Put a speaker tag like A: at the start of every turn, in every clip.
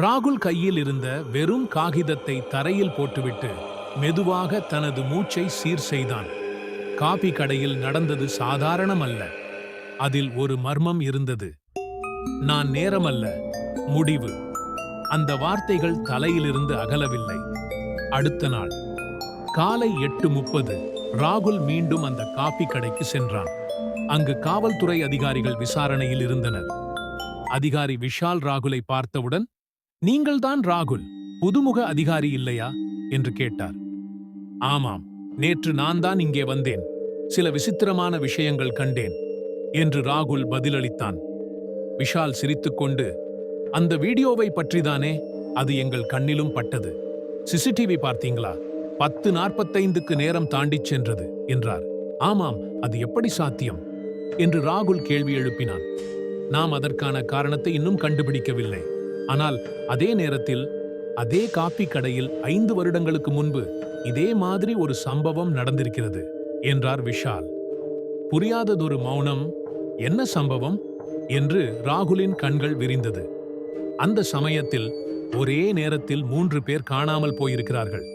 A: ராகுல் கையில் இருந்த வெறும் காகிதத்தை தரையில் போட்டுவிட்டு மெதுவாக தனது மூச்சை சீர் செய்தான். காபி கடையில் நடந்தது சாதாரணம் அல்ல அதில் ஒரு மர்மம் இருந்தது. நான் நேரமல்ல. முடிவு. அந்த வார்த்தைகள் தலையிலிருந்து அகலவில்லை. அடுத்த நாள். காலை எட்டு முப்பது. ராகுல் மீண்டும் அந்த காபி கடைக்கு சென்றான். அங்கு காவல்துறை அதிகாரிகள் விசாரணையில் இருந்தனர். அதிகாரி விஷால் ராகுலை பார்த்தவுடன் நீங்கள்தான் ராகுல் புதுமுக அதிகாரி இல்லையா? என்று கேட்டார். ஆமாம் நேற்று நான் தான் இங்கே வந்தேன். சில விசித்திரமான விஷயங்கள் கண்டேன் என்று ராகுல் பதிலளித்தான். விஷால் சிரித்துக்கொண்டு அந்த வீடியோவை பற்றிதானே? அது எங்கள் கண்ணிலும் பட்டது. சிசிடிவி பார்த்தீங்களா? பத்து நாற்பத்தைந்துக்கு நேரம் தாண்டிச் சென்றது என்றார். ஆமாம் அது எப்படி சாத்தியம்? என்று ராகுல் கேள்வி எழுப்பினான். நாம் அதற்கான காரணத்தை இன்னும் கண்டுபிடிக்கவில்லை. ஆனால் அதே நேரத்தில் அதே காப்பி கடையில் ஐந்து வருடங்களுக்கு முன்பு இதே மாதிரி ஒரு சம்பவம் நடந்திருக்கிறது என்றார் விஷால். புரியாததொரு மௌனம் என்ன சம்பவம்? என்று ராகுலின் கண்கள் விரிந்தது. அந்த சமயத்தில் ஒரே நேரத்தில் மூன்று பேர் காணாமல் போயிருக்கிறார்கள்.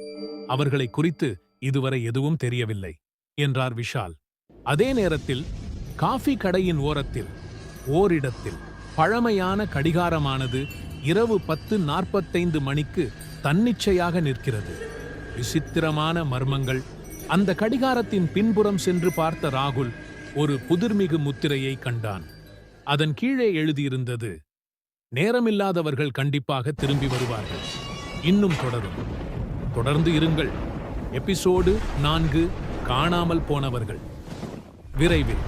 A: அவர்களை குறித்து இதுவரை எதுவும் தெரியவில்லை என்றார் விஷால். அதே நேரத்தில் காஃபி கடையின் ஓரத்தில் ஓரிடத்தில் பழமையான கடிகாரமானது இரவு பத்து நாற்பத்தைந்து மணிக்கு தன்னிச்சையாக நிற்கிறது. விசித்திரமான மர்மங்கள். அந்த கடிகாரத்தின் பின்புறம் சென்று பார்த்த ராகுல் ஒரு புதிர்மிகு முத்திரையை கண்டான். அதன் கீழே எழுதியிருந்தது நேரமில்லாதவர்கள் கண்டிப்பாக திரும்பி வருவார்கள். இன்னும் தொடரும். தொடர்ந்து இருங்கள். எபிசோடு நான்கு காணாமல் போனவர்கள். விரைவில்.